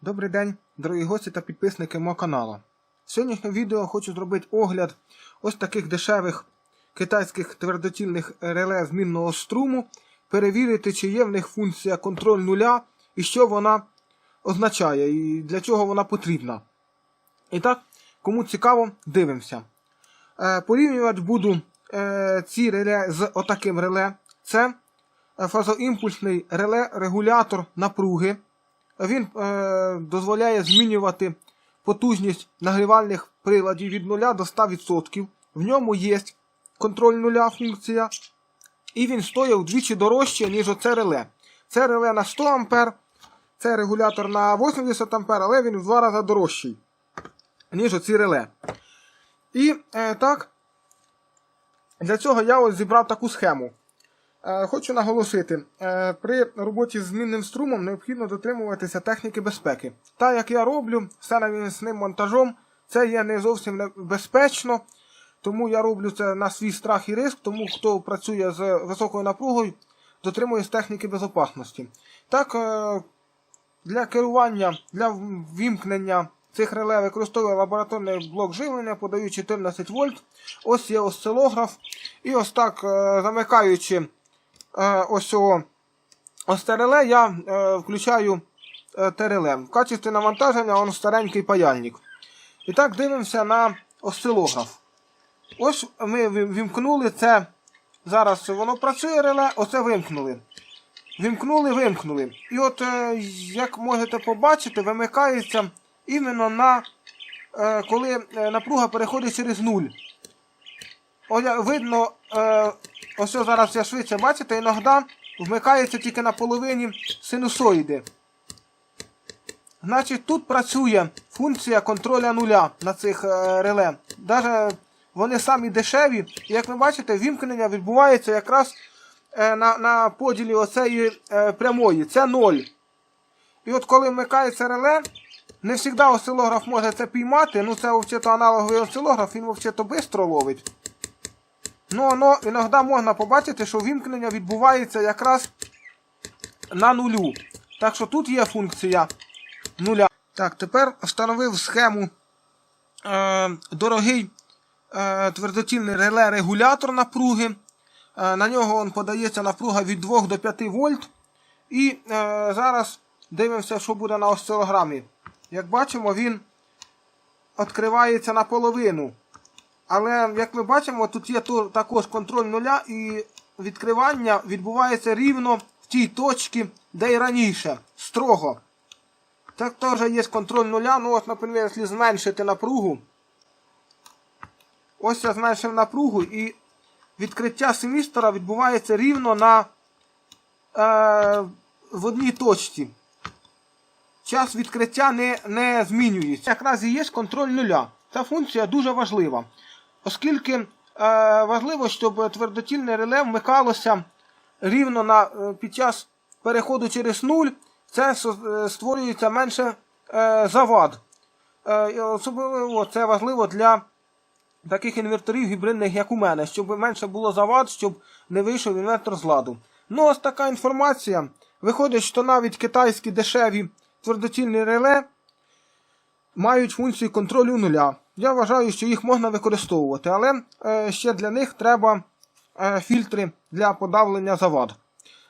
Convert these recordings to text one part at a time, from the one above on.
Добрий день, дорогі гості та підписники мого каналу. В сьогоднішньому відео хочу зробити огляд ось таких дешевих китайських твердотільних реле змінного струму, перевірити, чи є в них функція контроль нуля і що вона означає, і для чого вона потрібна. І так, кому цікаво, дивимося. Е, порівнювати буду е, ці реле з отаким реле. Це е, фазоімпульсний реле-регулятор напруги. Він е, дозволяє змінювати потужність нагрівальних приладів від 0 до 100%. В ньому є контроль нуля функція. І він стоїть вдвічі дорожче, ніж оце реле. Це реле на 100 А, це регулятор на 80 А, але він в два рази дорожчий, ніж оці реле. І е, так, для цього я ось зібрав таку схему. Е, Хочу наголосити, е, при роботі з змінним струмом необхідно дотримуватися техніки безпеки. Так як я роблю все навісним монтажом, це є не зовсім небезпечно, тому я роблю це на свій страх і риск, тому хто працює з високою напругою, дотримується техніки безпечності. Так, е, для керування, для вімкнення цих реле використовую лабораторний блок живлення, подаю 14 вольт. Ось є осцилограф. І ось так, замикаючи ось цього ось те реле, я е, включаю е, те реле. В качестві навантаження он старенький паяльник. І так дивимося на осцилограф. Ось ми вімкнули це. Зараз воно працює реле, оце вимкнули. Вімкнули, вимкнули. І от, е, як можете побачити, вимикається іменно на е, коли е, напруга переходить через нуль. О, видно, е, ось зараз я швидше бачите, іноді вмикається тільки на половині синусоїди. Значить, тут працює функція контроля нуля на цих е, реле. Даже вони самі дешеві. І як ви бачите, вімкнення відбувається якраз е, на, поділі оцеї е, прямої. Це 0. І от коли вмикається реле, не завжди осцилограф може це піймати. Ну це взагалі аналоговий осцилограф, він взагалі швидко ловить. Ну, но іноді можна побачити, що вімкнення відбувається якраз на нулю. Так що тут є функція нуля. Так, тепер встановив схему е, дорогий е, твердотільний реле-регулятор напруги. Е, на нього он подається напруга від 2 до 5 вольт. І е, зараз дивимося, що буде на осцилограмі. Як бачимо, він відкривається наполовину. Але, як ми бачимо, тут є також контроль нуля, і відкривання відбувається рівно в тій точці, де й раніше. Строго. Так теж є контроль нуля. Ну, от, наприклад, якщо зменшити напругу. Ось я зменшив напругу, і відкриття семістора відбувається рівно на е, в одній точці. Час відкриття не, не змінюється. Якраз і є контроль нуля. Ця функція дуже важлива. Оскільки е, важливо, щоб твердотільне реле вмикалося рівно на, е, під час переходу через нуль, це е, створюється менше завад. Особливо це важливо для таких інверторів гібридних, як у мене, щоб менше було завад, щоб не вийшов інвертор з ладу. Ну, ось така інформація. Виходить, що навіть китайські дешеві твердотільні реле мають функцію контролю нуля. Я вважаю, що їх можна використовувати, але е, ще для них треба е, фільтри для подавлення завад.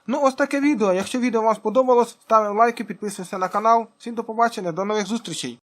Ну, ось таке відео. Якщо відео вам сподобалось, ставимо лайки, підписуємося на канал. Всім до побачення, до нових зустрічей!